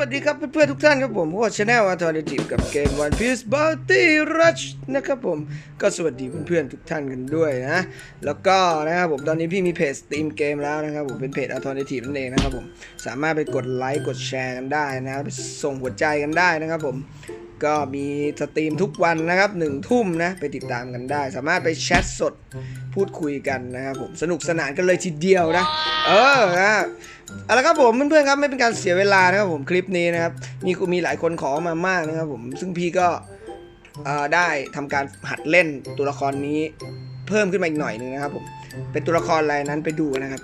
วัสดีครับเพื่อนๆทุกท่านครับผมพวกชาแนลอัลเทอร์เนทีฟกับเกม One Piece Bounty Rush นะครับผมก็สวัสดีเพื่อนๆทุกท่านกันด้วยนะ แล้วก็นะครับผมตอนนี้พี่มีเพจสตรีมเกมแล้วนะครับผมเป็นเพจอัลเทอร์เนทีฟนั่นเองนะครับผมสามารถไปกดไลค์กดแชร์กันได้นะไปส่งหัวใจกันได้นะครับผม ก็มีสตรีมทุกวันนะครับหนึ่งทุ่มนะไปติดตามกันได้ สามารถไปแชทสดพูดคุยกันนะครับผมสนุกสนานกันเลยทีเดียวนะ เออนะเอาละครับผมเพื่อนๆครับไม่เป็นการเสียเวลานะครับผมคลิปนี้นะครับมีมีหลายคนขอมามากนะครับผมซึ่งพี่ก็ได้ทำการหัดเล่นตัวละครนี้เพิ่มขึ้นมาอีกหน่อยหนึงนะครับผมเป็นตัวละครอะไรนั้นไปดูนะครับ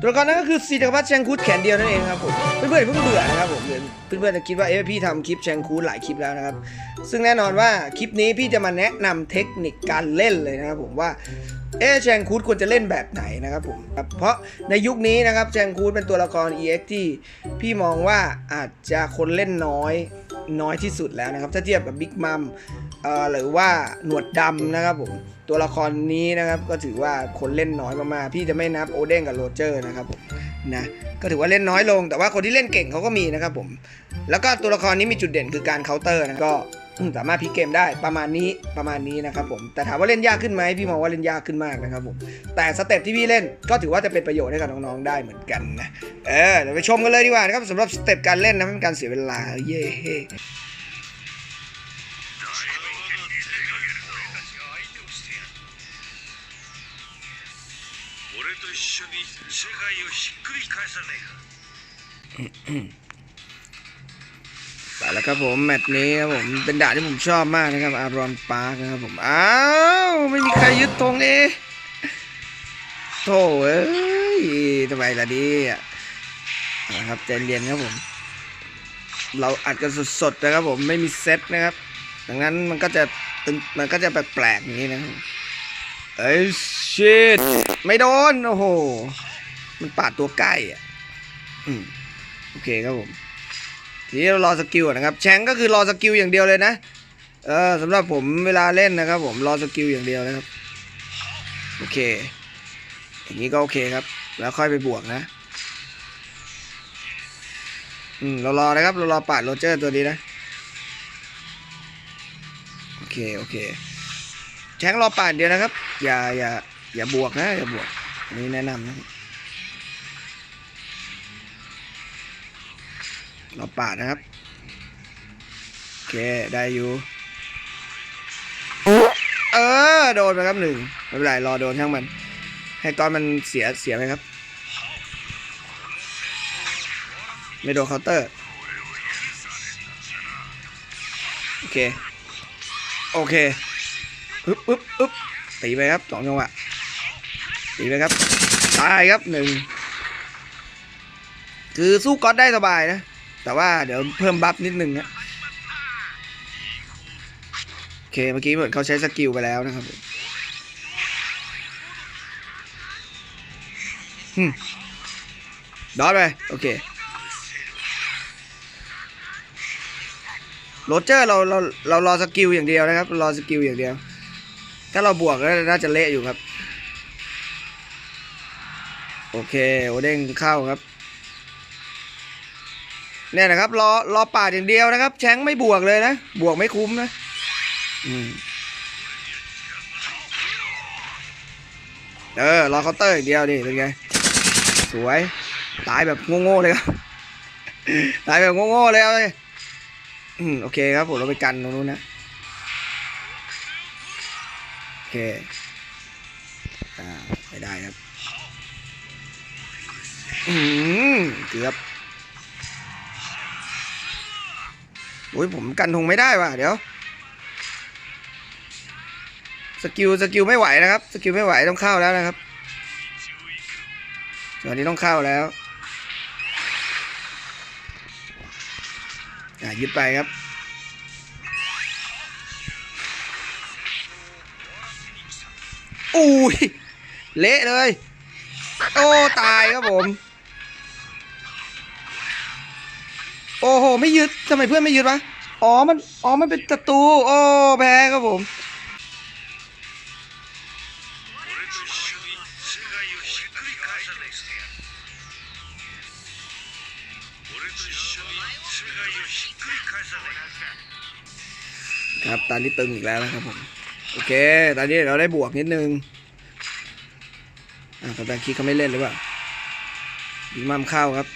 ตัวละครนั้นก็คือซีจักรพรรดิแชงคูดแขนเดียวนั่นเองครับผมเพื่อนๆเพิ่งเบื่อนะครับผมเพื่อนๆจะคิดว่าเอ๊ะพี่ทำคลิปแชงคูดหลายคลิปแล้วนะครับซึ่งแน่นอนว่าคลิปนี้พี่จะมาแนะนำเทคนิคการเล่นเลยนะครับผมว่าเอ๊ะแชงคูดควรจะเล่นแบบไหนนะครับผมเพราะในยุคนี้นะครับแชงคูดเป็นตัวละคร EX ที่พี่มองว่าอาจจะคนเล่นน้อยน้อยที่สุดแล้วนะครับ ถ้าเทียบกับบิ๊กมัมหรือว่าหนวดดำนะครับผม ตัวละครนี้นะครับก็ถือว่าคนเล่นน้อยมากๆพี่จะไม่นับโอเด้งกับโรเจอร์นะครับนะก็ถือว่าเล่นน้อยลง แต่ว่าคนที่เล่นเก่งเขาก็มีนะครับผม แล้วก็ตัวละครนี้มีจุดเด่นคือการเคาน์เตอร์นะก็สามารถพลิกเกมได้ประมาณนี้ประมาณนี้นะครับผมแต่ถามว่าเล่นยากขึ้นไหมพี่มองว่าเล่นยากขึ้นมากนะครับผมแต่สเต็ปที่พี่เล่นก็ถือว่าจะเป็นประโยชน์ให้กับน้องๆได้เหมือนกันนะเออเดี๋ยวไปชมกันเลยดีกว่านะครับสำหรับสเต็ปการเล่นนะไม่เป็นการเสียเวลาเย้ と一緒に世界をひっくり返さねえか ไปแล้วครับผมแมตช์นี้ครับผมเป็นด่านที่ผมชอบมากนะครับอารอนปาร์กนะครับผมอ้าวไม่มีใครยึดธงเองโธ่เอ้ยทำไมล่ะดิอ่ะเอาละครับใจเย็นครับผม เราอัดกันสดๆนะครับผมไม่มีเซตนะครับ ดังนั้นมันก็จะตึงมันก็จะแปลกๆอย่างนี้นะครับ เอ้ยชิตไม่โดน โอ้โห มันปาดตัวใกล้อะอืมโอเคครับผม ทีนี้เรารอสกิลนนะครับ แชงก็คือรอสกิลอย่างเดียวเลยนะ เออสำหรับผมเวลาเล่นนะครับ ผมรอสกิลอย่างเดียวนะครับ โอเค อย่างนี้ก็โอเคครับ แล้วค่อยไปบวกนะ อืม เรารอนะครับ เรารอปาดโรเจอร์ตัวนี้นะ โอเค โอเค แชงรอป่าดเดียวนะครับ อย่าอย่าอย่าบวกนะอย่าบวกนนี้แนะนำนะราปาดนะครับ โอเค ได้อยู่ เออ โดนไปครับหนึ่งไม่เป็นไรรอโดนช่างมัน ให้ก้อนมันเสียเสียไหมครับ ไม่โดนเคาน์เตอร์ โอเค โอเค อึ๊บอึ๊บอึ๊บตีไปครับสองจังหวะตีไปครับตายครับหนึ่งคือสู้ก๊อตได้สบายนะ แต่ว่าเดี๋ยวเพิ่มบัฟนิดนึงนะโอเคเมื่อกี้เหมือนเขาใช้สกิลไปแล้วนะครับฮึมดอทไปโอเคโรเจอร์เราเราเรารอสกิลอย่างเดียวนะครับ รอสกิลอย่างเดียว ถ้าเราบวกก็น่าจะเละอยู่ครับ โอเคโอเด้งเข้าครับ เนี่ยนะครับรอรอปาดอย่างเดียวนะครับ แชงไม่บวกเลยนะ บวกไม่คุ้มนะ อืมเออรอเคาน์เตอร์อย่างเดียวดิเป็นไง สวย ตายแบบโง่ๆเลยครับ ตายแบบโง่ๆเลยเอาเลยโอเคครับผมเราไปกันตรงนู้นนะ เคอ่าไม่ได้ครับ อืมเกือบโอ้ยผมกันธงไม่ได้ว่ะเดี๋ยวสกิลสกิลไม่ไหวนะครับสกิลไม่ไหวต้องเข้าแล้วนะครับตอนนี้ต้องเข้าแล้วอะยึดไปครับ อุ้ยเละเลย โอ้ตายครับผม โอ้โห ไม่ยึดทำไมเพื่อนไม่ยึดวะ อ๋อมันอ๋อมันเป็นศัตรูโอ้แพ้ครับผมครับตอนนี้ตึงอีกแล้วนะครับผม โอเค ตอนนี้เราได้บวกนิดนึง อ่ากัปตันคิดเขาไม่เล่นหรือเปล่ายิงมั่มเข้าครับ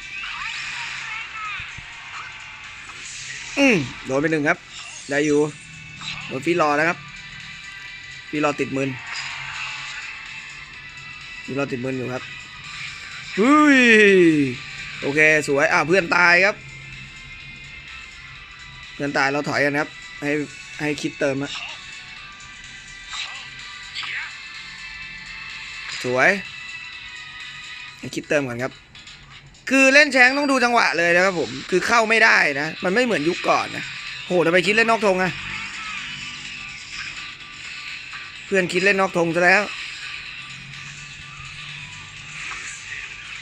อืมโดนไปหนึ่งครับ ได้อยู่ โดนฟีรอแล้วครับ ฟีรอติดมืนฟีรอติดมืนอยู่ครับฮ้ยโอเคสวย อ่าเพื่อนตายครับ เพื่อนตายเราถอยกันครับ ให้ให้คิดเติมอะ สวยคิดเติมก่อนครับ คือเล่นแชงต้องดูจังหวะเลยนะครับผม คือเข้าไม่ได้นะ มันไม่เหมือนยุคก่อนนะ โหทำไมคิดเล่นนอกธงอะเพื่อนคิดเล่นนอกธงซะแล้ว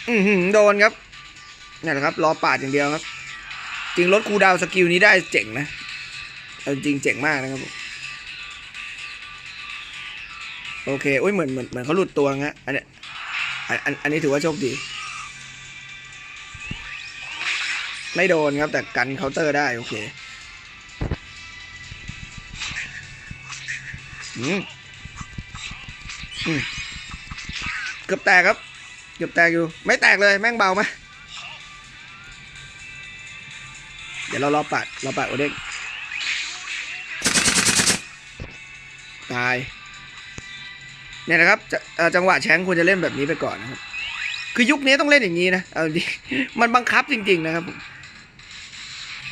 อือหือโดนครับนี่แหละครับ รอปาดอย่างเดียวครับ จริงลดคูดาวสกิลนี้ได้เจ๋งนะ จริงเจ๋งมากนะครับผม โอเคอุ้ยเหมือนเหมือนเหมือนเขาหลุดตัวงะอันเนี้ยอันอันอันนี้ถือว่าโชคดี ไม่โดนครับแต่กันเคาน์เตอร์ได้โอเคอืมอืมเกือบแตกครับเกือบแตกอยู่ ไม่แตกเลยแม่งเบาไหมเดี๋ยวเรารอปัดรอปัดโอเด้งตาย เนี่ยนะครับจจังหวะแชงควรจะเล่นแบบนี้ไปก่อนนะครับ คือยุคนี้ต้องเล่นอย่างนี้นะเอาจริมันบังคับจริง ๆ นะครับ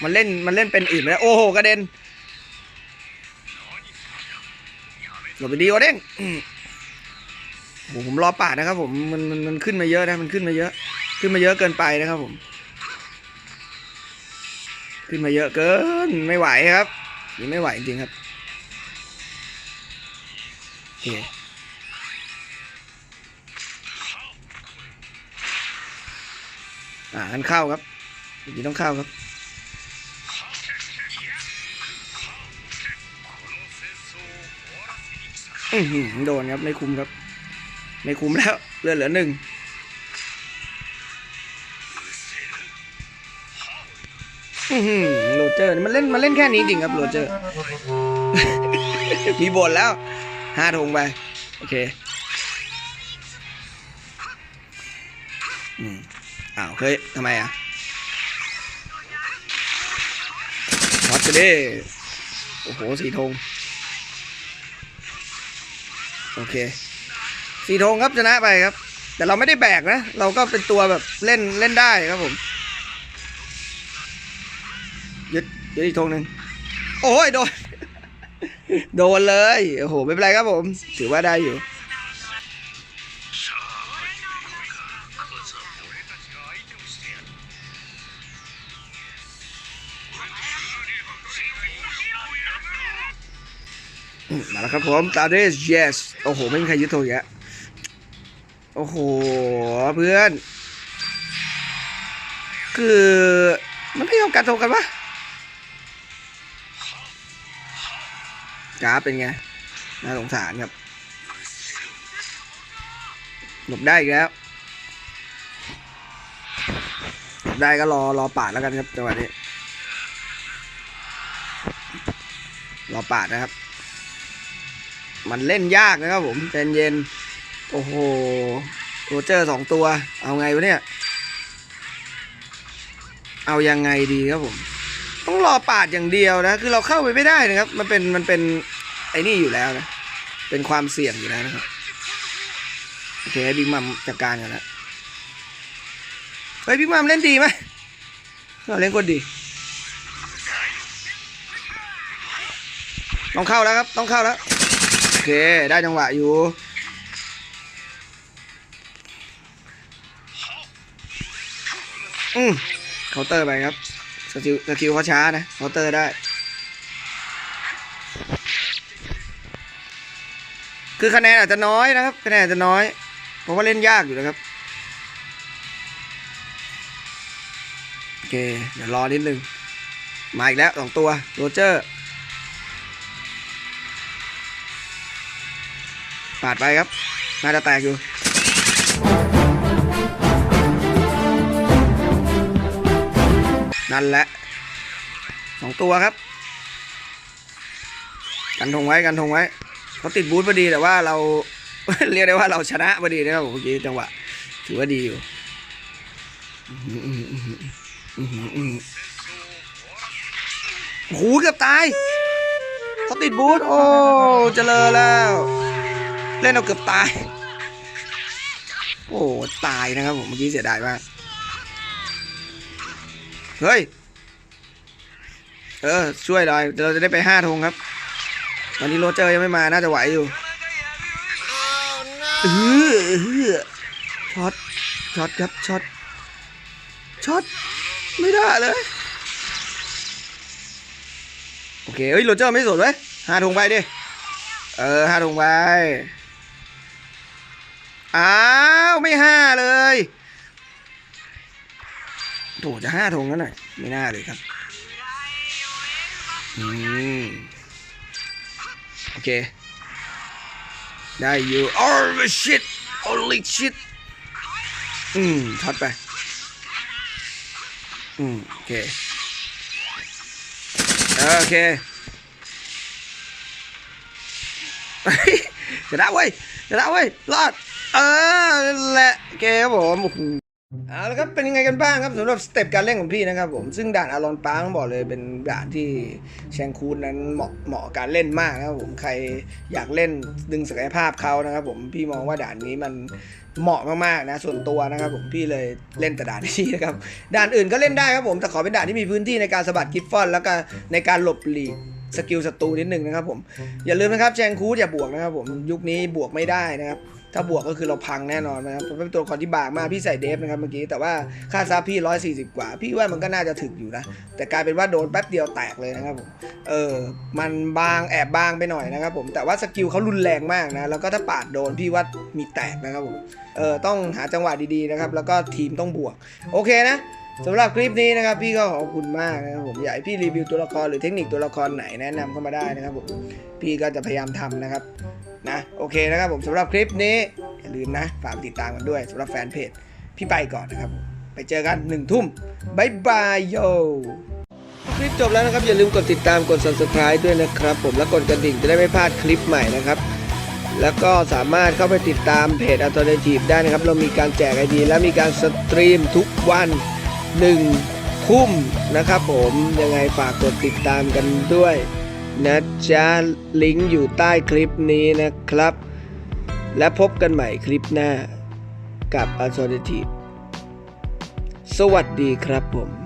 มันเล่นมันเล่นเป็นอื่นไม่ได้โอ้โหกระเด็นหลบไปดีโอเด้งอืมผมรอปาดนะครับ ผมมันมันมันขึ้นมาเยอะนะมันขึ้นมาเยอะ ขึ้นมาเยอะเกินไปนะครับ ผม ขึ้นมาเยอะเกินไม่ไหวครับนี่ไม่ไหวจริงๆครับโอเค อ่างั้นเข้าครับเมื่อกี้ต้องเข้าครับ อือหือโดนครับ ไม่คุ้มครับ ไม่คุ้มแล้วเลือดเหลือหนึ่งอือหือโรเจอร์มันเล่นมันเล่นแค่นี้จริงครับโรเจอร์ มีบทแล้วห้าธงไป โอเค อืม อ้าวเฮ้ยทำไมอะช็อตไดิโอ้โหสีธงโอเคสีธงครับชนะไปครับ แต่เราไม่ได้แบกนะ เราก็เป็นตัวแบบเล่นเล่นได้ครับผมยึดยึดอีกธงหนึ่งโอ้ยโดน โดนเลย โอ้โห ไม่เป็นไรครับผม ถือว่าได้อยู่ ครับผมตาเดส yes โอ้โห ไม่มีใครยึดโทรอีกแล้วโอ้โห เพื่อน คือ มันไม่ยอมกัดโทรกันปะกราฟเป็นไง น่าสงสารครับหลบได้อีกแล้วหลบได้ก็รอรอปาดแล้วกันครับจังหวะนี้ รอปาดนะครับ มันเล่นยากนะครับผมใจเย็นโอ้โหโรเจอร์สองตัว เอาไงวะเนี่ย เอายังไงดีครับผม ต้องรอปาดอย่างเดียวนะ คือเราเข้าไปไม่ได้นะครับ มันเป็นมันเป็นไอ้นี่อยู่แล้วนะ เป็นความเสี่ยงอยู่แล้วนะครับ โอเคบิ๊กมัมจัดการกันแล้วเฮ้ยบิ๊กมัมเล่นดีไหมเราเล่นกดดี ต้องเข้าแล้วครับ ต้องเข้าแล้ว เค ได้จังหวะอยู่ อืมเคาน์เตอร์ไปครับ สกิลสกิลเขาช้านะเคาน์เตอร์ได้ คือคะแนนอาจจะน้อยนะครับ คะแนนอาจจะน้อย เพราะว่าเล่นยากอยู่นะครับ โอเค เดี๋ยวรอนิดนึง มาอีกแล้วสองตัว โรเจอร์ ปาดไปครับ น่าจะแตกอยู่นั่นแหละสองตัวครับ กันทงไว้กันทงไว้เขาติดบูธพอดีแต่ว่าเราเรียกได้ว่าเราชนะพอดีนะครับเมื่อกี้จังหวะถือว่าดีอยู่หืออื้อหืออื้อหืออื้อหือโอ้โหเกือบตายเขาติดบูธโอ้เจริญแล้ว เล่นเอาเกือบตาย โอ้ตายนะครับผมเมื่อกี้เสียดายมาก เฮ้ย เออ ช่วยหน่อยเราจะได้ไปห้าธงครับตอนนี้โรเจอร์ยังไม่มา น่าจะไหวอยู่เออช็อต ช็อตครับ ช็อต ช็อต ไม่ได้เลย โอเค เฮ้ย โรเจอร์ไม่สนเว้ห้าธงไปดิ เออห้าธงไป อ้าวไม่ห้าเลยโถจะห้าธงแล้วหน่อยไม่น่าเลยครับอืมโอเค ได้อยู่ oh shit holy shit อืมช็อตไป อืมโอเค โอเคเฮ้ยชนะเว้ยชนะเว้ยรอด ออนั่นแหละโอเคครับผมโอ้โหเอาละครับเป็นยังไงกันบ้างครับสำหรับสเต็ปการเล่นของพี่นะครับผมซึ่งด่านอารอนปาร์ต้องบอกเลยเป็นด่านที่แชงคูนนั้นเหมาะเหมาะการเล่นมากนะครับผมใครอยากเล่นดึงศักยภาพเขานะครับผมพี่มองว่าด่านนี้มันเหมาะมากๆนะส่วนตัวนะครับผมพี่เลยเล่นแต่ด่านนี้นะครับด่านอื่นก็เล่นได้ครับผมแต่ขอเป็นด่านที่มีพื้นที่ในการสะบัดกิฟฟอนแล้วก็ในการหลบหลีกสกิลศัตรูนิดนึงนะครับผมอย่าลืมนะครับแจงคูดอย่าบวกนะครับผมยุคนี้บวกไม่ได้นะครับ ถ้าบวกก็คือเราพังแน่นอนนะครับเป็นตัวละครที่บางมากพี่ใส่เดฟนะครับเมื่อกี้แต่ว่าค่าซับพี่ 140 กว่า พี่ว่ามันก็น่าจะถึกอยู่นะ แต่กลายเป็นว่าโดนแป๊บเดียวแตกเลยนะครับผมเออมันบางแอบบางไปหน่อยนะครับผมแต่ว่าสกิลเขารุนแรงมากนะแล้วก็ถ้าปาดโดนพี่ว่ามีแตกนะครับผมเออต้องหาจังหวะดีๆนะครับแล้วก็ทีมต้องบวกโอเคนะสำหรับคลิปนี้นะครับพี่ก็ขอบคุณมากนะครับผมอยากให้พี่รีวิวตัวละครหรือเทคนิคตัวละครไหนแนะนำเข้ามาได้นะครับผมพี่ก็จะพยายามทำนะครับ นะโอเคนะครับผมสำหรับคลิปนี้อย่าลืมนะฝากติดตามกันด้วยสำหรับแฟนเพจพี่ไปก่อนนะครับผมไปเจอกันหนึ่งทุ่มบายบายโยคลิปจบแล้วนะครับ อย่าลืมกดติดตามกด subscribe ด้วยนะครับ ผมและกดกระดิ่งจะได้ไม่พลาดคลิปใหม่นะครับ แล้วก็สามารถเข้าไปติดตามเพจ Alternative ได้นะครับ เรามีการแจกไอดีและมีการสตรีมทุกวัน1ทุ่มนะครับผมยังไงฝากกดติดตามกันด้วย นะจ๊ะลิงก์อยู่ใต้คลิปนี้นะครับ และพบกันใหม่คลิปหน้ากับ Alternative สวัสดีครับผม